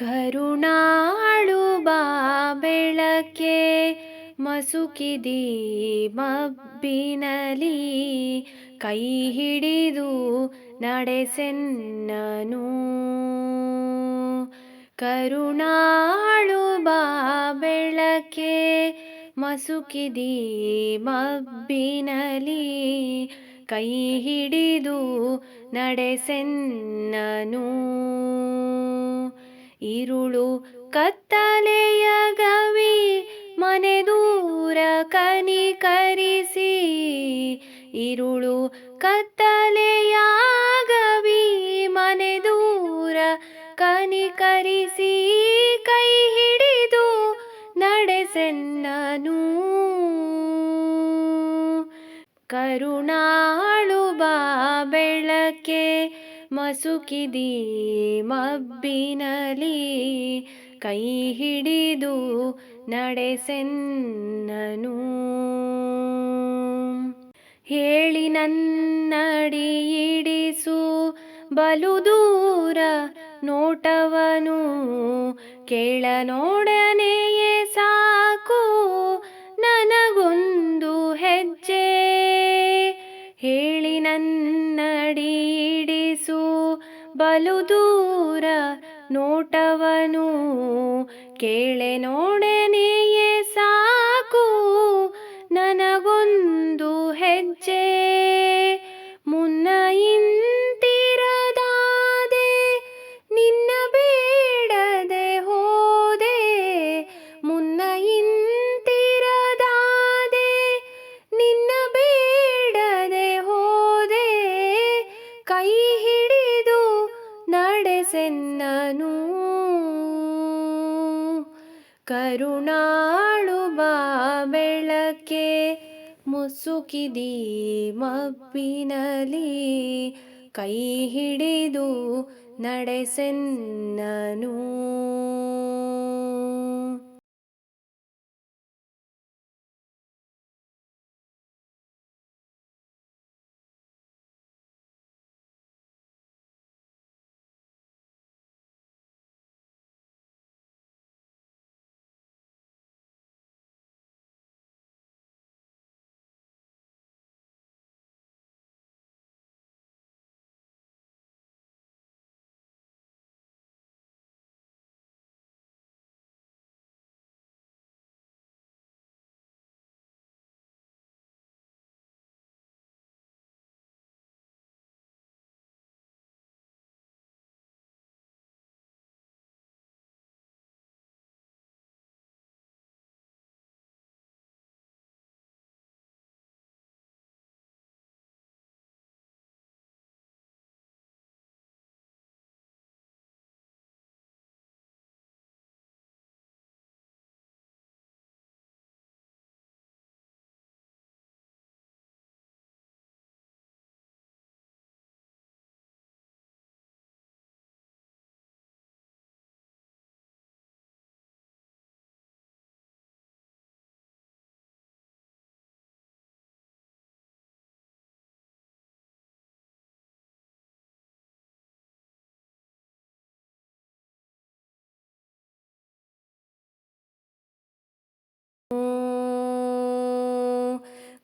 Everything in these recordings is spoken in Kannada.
ಕರುಣಾಳು ಬಾ ಬೆಳಕೆ ಮಸುಕಿದಿ ಮಬ್ಬಿನಲಿ ಕೈ ಹಿಡಿದು ನಡೆಸೆನ್ನನು. ಕರುಣಾಳು ಬಾ ಬೆಳಕೆ ಮಸುಕಿದಿ ಮಬ್ಬಿನಲಿ ಕೈ ಹಿಡಿದು ನಡೆಸೆನ್ನನು. ഇരുളു ಕತ್ತಲೆಯ ಗವಿ ಮನೆ ದೂರ ಕನಿಕರಿಸಿ ഇരുളു ಕತ್ತಲೆಯ ಗವಿ ಮನೆ ದೂರ ಕನಿಕರಿಸಿ ಕೈ ಹಿಡಿದು ನಡೆಸೆನ್ನನು ಕರುಣಾಳು ಬಾ ಬೆಳಕೆ ಮಸುಕಿದಿ ಮಬ್ಬಿನಲಿ ಕೈ ಹಿಡಿದು ನಡೆಸೆನ್ನನು. ಹೇಳಿ ನನ್ನಡಿ ಇಡಿಸು ಬಲು ದೂರ ನೋಟವನು ಕೇಳ ನೋಡನೆಯೇ ಬಲು ದೂರ ನೋಟವನು. ಕೇಳೆ ನೋಡನೆಯೇ ಸಾಕು, ನನಗೊಂದು ಹೆಜ್ಜೆ. ಮುನ್ನ ಇಂತಿರದಾದೆ, ನಿನ್ನ ಬೇಡದೆ ಹೋದೆ. ಮುನ್ನ ಇಂತಿರದಾದೆ, ನಿನ್ನ ಬೇಡದೆ ಹೋದೆ. ಕೈ ನಡೆಸೆನ್ನನು ಕರುಣಾಳು ಬಾ ಬೆಳಕೆ ಮುಸುಕಿದಿ ಮಬ್ಬಿನಲಿ ಕೈ ಹಿಡಿದು ನಡೆಸೆನ್ನನು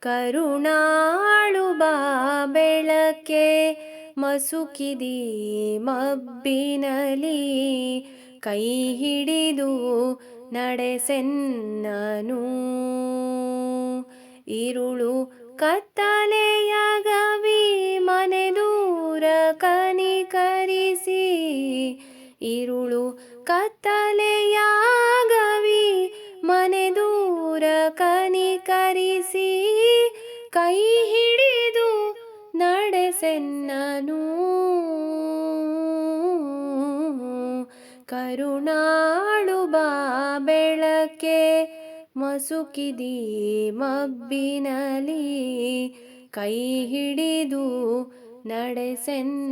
ಕರುಣಾಳು ಬಾ ಬೆಳಕೆ ಮಸುಕಿದಿ ಮಬ್ಬಿನಲಿ ಕೈ ಹಿಡಿದು ನಡೆಸೆನ್ನನು ഇരുളു ಕತ್ತಲೆಯ ಗವಿ ಮನೆ ದೂರ ಕನಿಕರಿಸಿ ഇരുളു ಕತ್ತಲೆಯ ಕೈ ಹಿಡಿದು ನಡೆಸೆನ್ನನು. ಕರುಣಾಳು ಬಾ ಬೆಳಕೆ ಮಸುಕಿದಿ ಮಬ್ಬಿನಲಿ ಕೈ ಹಿಡಿದು ನಡೆಸೆನ್ನನು.